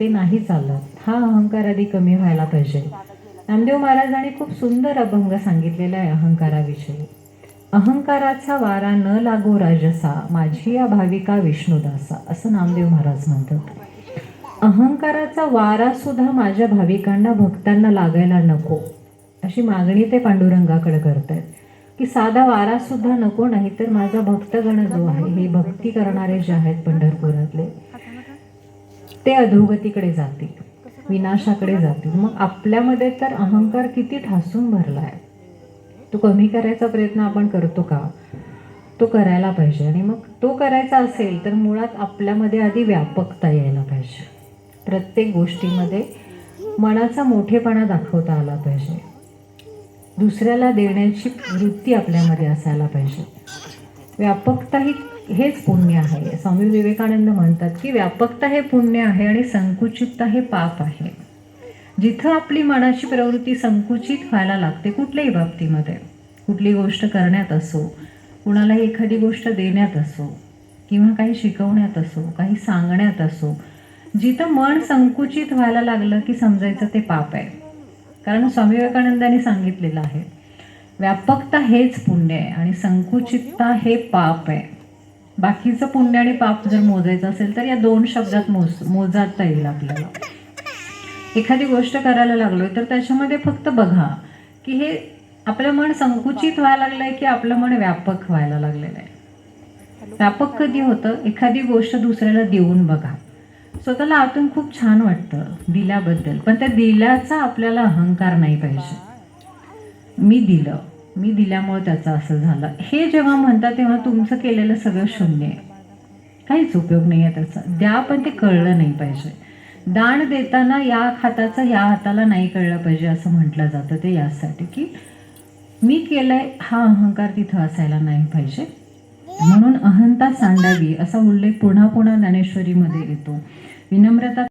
ते नाही चालत. हा अहंकार आधी कमी व्हायला पाहिजे. नामदेव महाराजांनी खूप सुंदर अभंग सांगितलेला आहे अहंकाराविषयी. अहंकाराचा वारा न लागो राजसा माझी या भाविका विष्णुदासा असं नामदेव महाराज म्हणतात. अहंकाराचा वारा सुद्धा माझ्या भाविकांना भक्तांना लागायला नको. अशी मागणी ते पांडुरंगाकडे करतायत. की साधा वारा सुद्धा नको नाही तर माझा भक्तगण जो आहे हे भक्ती करणारे जे आहेत पंढरपुरातले ते अधोगतीकडे जातील विनाशाकडे जातील. मग आपल्यामध्ये तर अहंकार किती ठासून भरला आहे? तो कमी करायचा प्रयत्न आपण करतो का? तो करायला पाहिजे. आणि मग तो करायचा असेल तर मुळात आपल्यामध्ये आधी व्यापकता यायला पाहिजे. प्रत्येक गोष्टीमध्ये मनाचा मोठेपणा दाखवता आला पाहिजे. दुसऱ्याला देण्याची वृत्ती आपल्यामध्ये असायला पाहिजे. व्यापकता ही हेच पुण्य आहे. स्वामी विवेकानंद म्हणतात की व्यापकता हे पुण्य आहे आणि संकुचितता हे पाप आहे. जिथं आपली मनाची प्रवृत्ती संकुचित व्हायला लागते कुठल्याही बाबतीमध्ये. कुठली गोष्ट करण्यात असो कुणालाही एखादी गोष्ट देण्यात असो किंवा काही शिकवण्यात असो काही सांगण्यात असो जिथं मन संकुचित व्हायला लागलं की समजायचं ते पाप आहे. कारण स्वामी विवेकानंदांनी सांगितलेलं आहे व्यापकता हेच पुण्य आहे आणि संकुचितता हे पाप आहे. बाकीचं पुण्य आणि पाप जर मोजायचं असेल तर या दोन शब्दात मोज मोजाता येईल आपल्याला. एखादी गोष्ट करायला लागलोय तर त्याच्यामध्ये फक्त बघा की हे आपलं मन संकुचित व्हायला लागलंय की आपलं मन व्यापक व्हायला लागलेलं आहे. व्यापक कधी होतं? एखादी गोष्ट दुसऱ्याला देऊन बघा. स्वतःला आतून खूप छान वाटतं दिल्याबद्दल पण त्या दिल्याचा आपल्याला अहंकार नाही पाहिजे. मी दिलं. मी दिल्यामुळे त्याचं असं झालं. हे जेव्हा म्हणता तेव्हा तुमचं केलेलं सगळं शून्य आहे. काहीच उपयोग नाही आहे त्याचा. द्या पण ते कळलं नाही पाहिजे. दान देताना या हाताचं या हाताला नाही कळलं पाहिजे असं म्हटलं जातं ते यासाठी की मी केलंय हा अहंकार तिथं असायला नाही पाहिजे. म्हणून अहंता सांडावी असा उल्लेख पुन्हा पुन्हा ज्ञानेश्वरीमध्ये येतो. विनम्रता